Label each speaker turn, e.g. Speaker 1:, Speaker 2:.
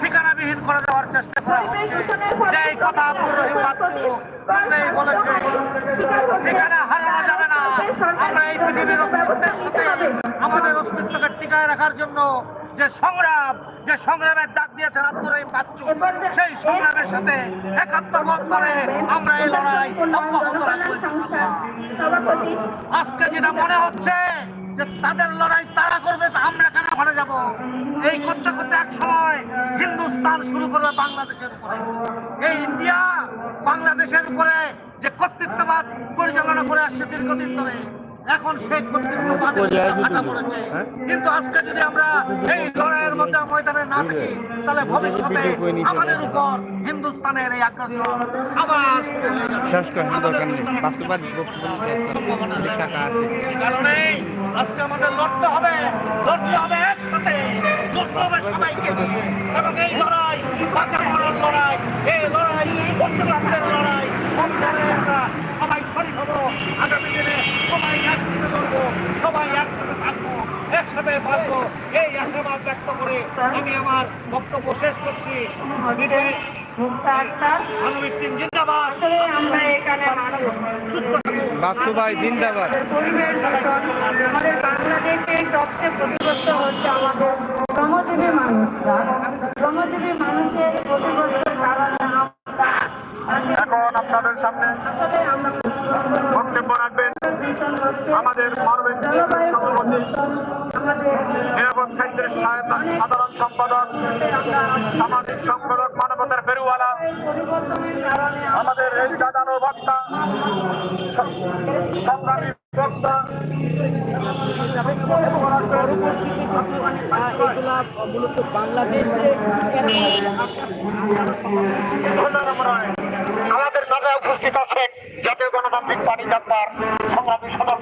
Speaker 1: ঠিকানাবিহীন রাখার জন্য যে সংগ্রাম যে সংগ্রামের ডাক দিয়েছেন আব্দুর রহিম বাচ্চু সেই সংগ্রামের সাথে একাত্তর মত করে আমরা এই লড়াই আজকে যেটা মনে হচ্ছে যে তাদের লড়াই তারা করবে তা আমরা কেন ঘরে যাব? এই করতে করতে এক সময় হিন্দুস্তান শুরু করবে বাংলাদেশের উপরে। এই ইন্ডিয়া বাংলাদেশের উপরে যে কর্তৃত্ববাদ পরিচালনা করে আসছে দীর্ঘদিন ধরে এখন সেই কর্তৃত্ববাদ হাঁটা পড়েছে। কিন্তু আজকে যদি আমরা এই লড়াইয়ের মধ্যে ময়দানে না থাকি তাহলে ভবিষ্যতে আমাদের উপর হিন্দুস্তানের এই আগ্রাসন আবার শুরু যাবে।
Speaker 2: শেষ করেন দরকার নেই।
Speaker 1: আমাদের
Speaker 2: বাস্তবায়ন বক্তব্য শেষ করেন অনেক টাকা আছে।
Speaker 1: এই কারণেই আজকে আমাদের লড়তে হবে। লড়তে হবে একসাথে। লড়তে হবে সবাইকে। এবং এই লড়াই বাঁচা লড়াই এই লড়াই বস্তুবাদের লড়াই সব লড়াই আমরা সবাই শরীর হব আগামী দিনে সবাই একসাথে লড়বো। সবাই একসাথে থাকব। একসাথে বাঁচবো। এই আশাবাদ ব্যক্ত করে আমি আমার বক্তব্য শেষ করছি। টিম জিন্দাবাদ।
Speaker 3: এখানে
Speaker 1: আপনাদের সামনে বক্তব্য রাখবেন আমাদের মানবিক সভাপতি নিরাপদ সাধারণ সম্পাদক, সামাজিক সংগঠক মানবতার আমাদের এই বক্তা, সংগ্রামী বক্তা, আমাদের মাঝে উপস্থিত আছেন জাতীয় গণতান্ত্রিক পার্টি যাত্রার সংগ্রামী সাধারণ